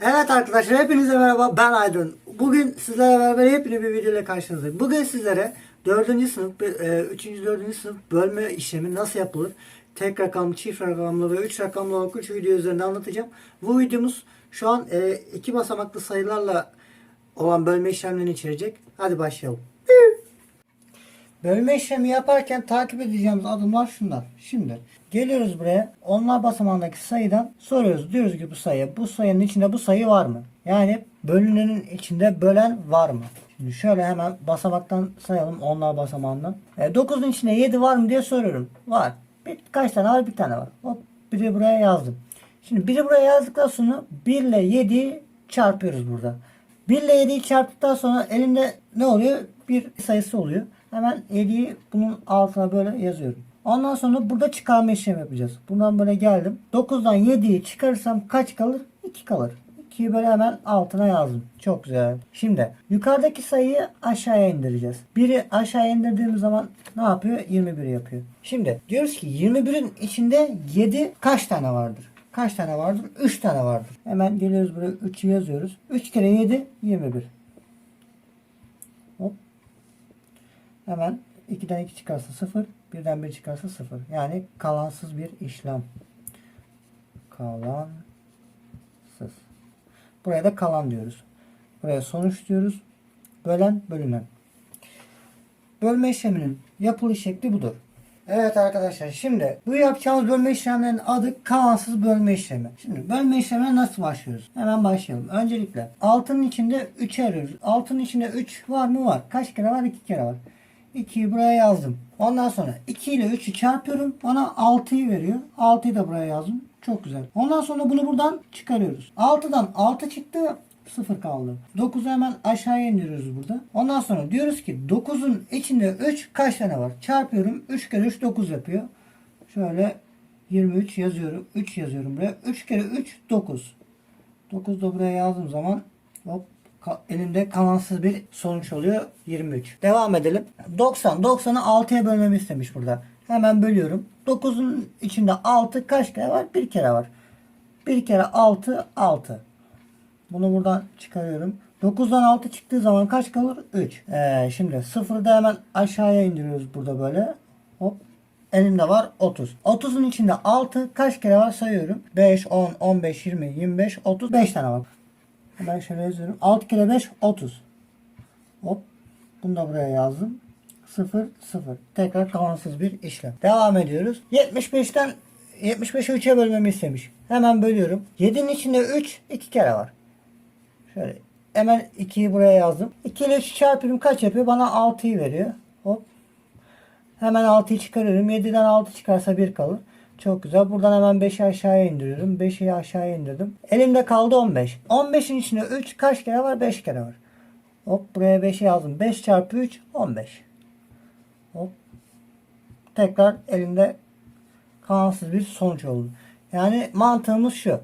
Evet arkadaşlar hepinize merhaba ben Aydın. Bugün sizlerle beraber yepyeni bir video karşınızdayım. Bugün sizlere 4. sınıf, 3. 4. sınıf bölme işlemi nasıl yapılır? Tek rakamlı, çift rakamlı ve 3 rakamlı olarak 3 video üzerinde anlatacağım. Bu videomuz şu an e, iki basamaklı sayılarla olan bölme işlemlerini içerecek. Hadi başlayalım. Bölme işlemi yaparken takip edeceğimiz adımlar şunlar. Şimdi geliyoruz buraya. Onlar basamağındaki sayıdan soruyoruz. Diyoruz ki bu sayı. Bu sayının içinde bu sayı var mı? Yani bölünenin içinde bölen var mı? Şimdi şöyle hemen basamaktan sayalım. Onlar basamağından. E, 9'un içinde 7 var mı diye soruyorum. Var. Bir, kaç tane var? Bir tane var. Hop biri buraya yazdım. Şimdi biri buraya yazdıktan sonra 1 ile 7'yi çarpıyoruz burada. 1 ile 7'yi çarptıktan sonra elimde ne oluyor? Bir sayısı oluyor. Hemen 7'yi bunun altına böyle yazıyorum. Ondan sonra burada çıkarma işlemi yapacağız. Buradan böyle geldim. 9'dan 7'yi çıkarırsam kaç kalır? 2 kalır. 2'yi böyle hemen altına yazdım. Çok güzel. Şimdi yukarıdaki sayıyı aşağıya indireceğiz. 1'i aşağıya indirdiğimiz zaman ne yapıyor? 21 yapıyor. Şimdi diyoruz ki 21'in içinde 7 kaç tane vardır? Kaç tane vardır? 3 tane vardır. Hemen geliyoruz buraya 3'ü yazıyoruz. 3 kere 7 21. Hop. Hemen 2'den 2 çıkarsa 0, 1'den 1 çıkarsa 0. Yani kalansız bir işlem. Kalansız. Buraya da kalan diyoruz. Buraya sonuç diyoruz. Bölen, bölünen. Bölme işleminin yapılış şekli budur. Evet arkadaşlar şimdi bu yapacağımız bölme işlemlerinin adı kalansız bölme işlemi. Şimdi bölme işlemine nasıl başlıyoruz? Hemen başlayalım. Öncelikle altının içinde 3 arıyoruz. Altının içinde 3 var mı? Var. Kaç kere var? 2 kere var. 2'yi buraya yazdım. Ondan sonra 2 ile 3'ü çarpıyorum. Bana 6'yı veriyor. 6'yı da buraya yazdım. Çok güzel. Ondan sonra bunu buradan çıkarıyoruz. 6'dan 6 çıktı. 0 kaldı. 9'u hemen aşağıya indiriyoruz burada. Ondan sonra diyoruz ki 9'un içinde 3 kaç tane var? Çarpıyorum. 3 kere 3 9 yapıyor. Şöyle 23 yazıyorum. 3 yazıyorum buraya. 3 kere 3 9. 9 da buraya yazdığım zaman hop elimde kalansız bir sonuç oluyor 23. Devam edelim. 90. 90'ı 6'ya bölmemi istemiş burada. Hemen bölüyorum. 9'un içinde 6 kaç kere var? Bir kere var. Bir kere 6 6. Bunu buradan çıkarıyorum. 9'dan 6 çıktığı zaman kaç kalır? 3. Ee, şimdi 0'ı da hemen aşağıya indiriyoruz burada böyle. Hop. Elimde var 30. 30'un içinde 6 kaç kere var sayıyorum. 5, 10, 15, 20, 25, 30. 5 tane var. Hemen şöyle yazıyorum. 6 kere 5 30. Hop. Bunu da buraya yazdım. 0 0. Tekrar kalansız bir işlem. Devam ediyoruz. 75'ten 75'i 3'e bölmemi istemiş. Hemen bölüyorum. 7'nin içinde 3 2 kere var. Şöyle hemen 2'yi buraya yazdım. 2 ile 3 çarpıyorum kaç yapıyor? Bana 6'yı veriyor. Hop. Hemen 6'yı çıkarıyorum. 7'den 6 çıkarsa 1 kalır. Çok güzel. Buradan hemen 5'i aşağıya indiriyorum. 5'i aşağıya indirdim. Elimde kaldı 15. 15'in içinde 3 kaç kere var? 5 kere var. Hop buraya 5'i yazdım. 5 çarpı 3 15. Hop. Tekrar elimde kalansız bir sonuç oldu. Yani mantığımız şu.